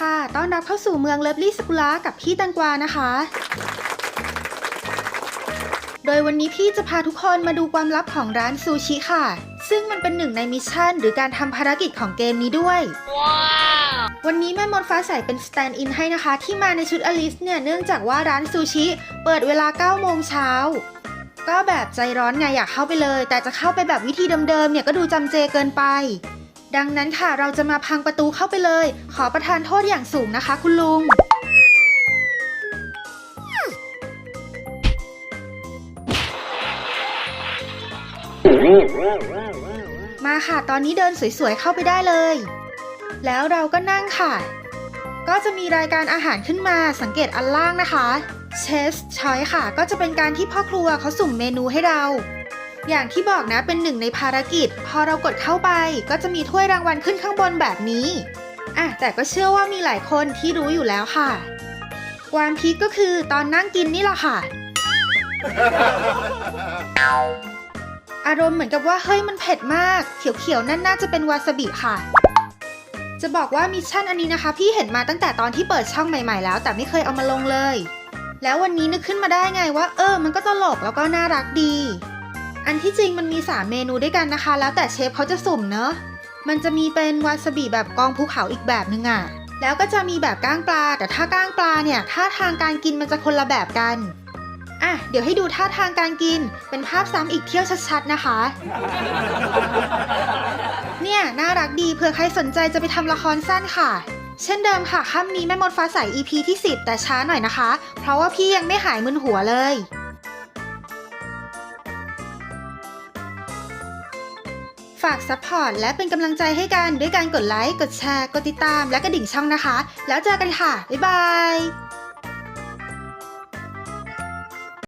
ค่ะ ต้อนรับเข้าสู่เมืองเลิฟลี่สกุลากับพี่แตังกวานะคะ โดยวันนี้พี่จะพาทุกคนมาดูความลับของร้านซูชิค่ะ ซึ่งมันเป็นหนึ่งในมิชชั่น หรือการทำภารกิจของเกมนี้ด้วยวันนี้แม่มดฟ้าใสเป็นสแตนด์อินให้นะคะ ที่มาในชุดอลิสเนี่ย เนื่องจากว่าร้านซูชิเปิดเวลา 9 โมงเช้าก็แบบใจร้อนไงอยากเข้าไปเลย แต่จะเข้าไปแบบวิธีเดิมๆเนี่ยก็ดูจำเจเกินไป ดังนั้นค่ะเราจะมาพังประตูเข้าไปเลย ขอประทานโทษอย่างสูงนะคะ คุณลุง มาค่ะตอนนี้เดินสวยๆเข้าไปได้เลย แล้วเราก็นั่งค่ะ ก็จะมีรายการอาหารขึ้นมาสังเกตอันล่างนะคะเชสชอยค่ะ ก็จะเป็นการที่พ่อครัวเขาสุ่มเมนูให้เรา อย่างที่บอกนะเป็นหนึ่งในภารกิจ พอเรากดเข้าไปก็จะมีถ้วยรางวัลขึ้นข้างบนแบบนี้อะแต่ก็เชื่อว่ามีหลายคนที่รู้อยู่แล้วค่ะ ความพีคก็คือตอนนั่งกินนี่แหละค่ะ อารมณ์เหมือนกับว่าเฮ้ยมันเผ็ดมาก เขียวๆนั่นน่าจะเป็นวาซาบิค่ะ จะบอกว่ามิชชั่นอันนี้นะคะ พี่เห็นมาตั้งแต่ตอนที่เปิดช่องใหม่ๆแล้ว แต่ไม่เคยเอามาลงเลย แล้ววันนี้นึกขึ้นมาได้ไงว่า เออ มันก็ตลกแล้วก็น่ารักดี อันที่จริงมันมี 3 เมนูด้วยกันนะคะ แล้วแต่เชฟเขาจะสุ่มเนอะ มันจะมีเป็นวาซาบิแบบกองภูเขาอีกแบบนึงอะ่ะ แล้วก็จะมีแบบก้างปลา แต่ถ้าก้างปลาเนี่ยท่าทางการกินมันจะคนละแบบกัน อะ เดี๋ยวให้ดูท่าทางการกิน เป็นภาพซ้ำอีกเที่ยวชัดๆนะคะ เนี่ย น่ารักดีเผื่อใครสนใจจะไปทำละครสั้นค่ะ เช่นเดิมค่ะค่ำนี้แม่มดฟ้าใส EP ที่ 10 แต่ช้าหน่อยนะคะ เพราะว่าพี่ยังไม่หายมึนหัวเลย ฝากซัพพอร์ตและเป็นกำลังใจให้กันด้วยการกดไลค์ กดแชร์ กดติดตามและกระดิ่งช่องนะคะ แล้วเจอกันค่ะ บ๊ายบาย